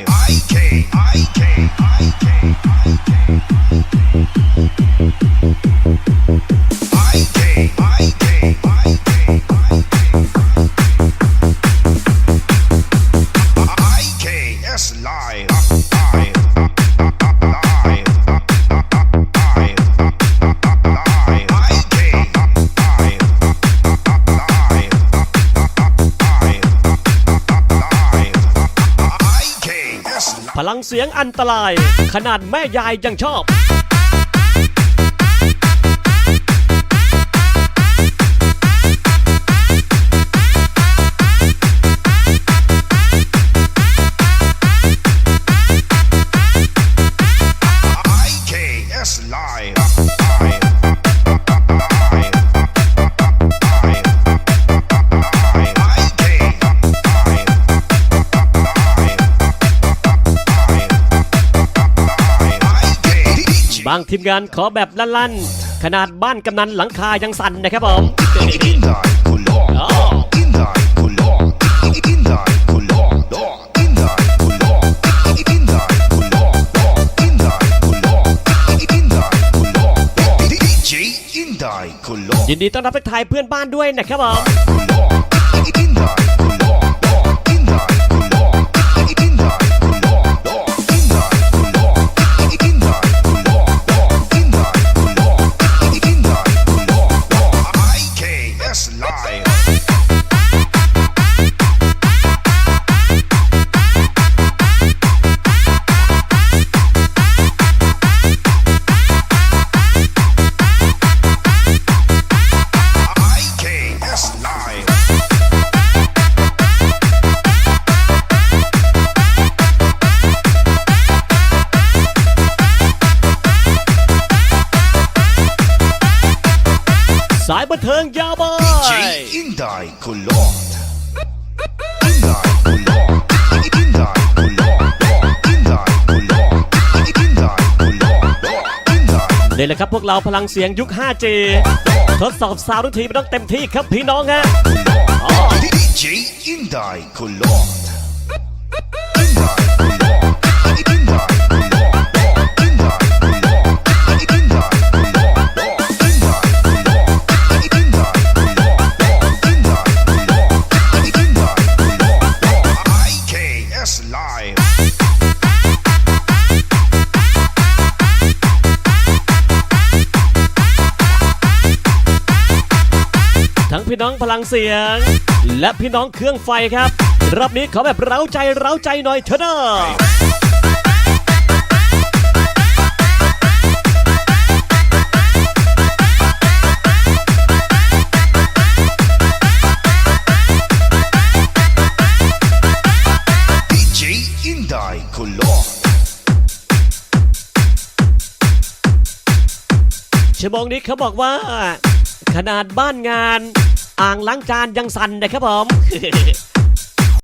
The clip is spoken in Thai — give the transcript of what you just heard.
I พลังเสียงอันตราย ขนาดแม่ยายยังชอบางทีมงานขอแบบลั่นๆ ขนาดบ้านกำนันหลังคายังสั่นนะครับผมยินดีต้อนรับทักทายเพื่อนบ้านด้วยนะครับผมายบันเทิงยาวไป Indai Kulon Indai Kulon Indai Kulon Indai Kulon Indai Kulon นี่แหละครับพวกเราพลังเสียงยุค 5G ทดสอบสาวทุกทีไม่ต้องเต็มที่ครับพี่น้องฮะ DJ Indai Kulon พี่น้องพลังเสียง และพี่น้องเครื่องไฟครับ รอบนี้ขอแบบเร้าใจเร้าใจหน่อยเถอะนะชั่วโมงนี้เขาบอกว่า ขนาดบ้านงาน อ่างล้างจานยังสั่นนะครับผม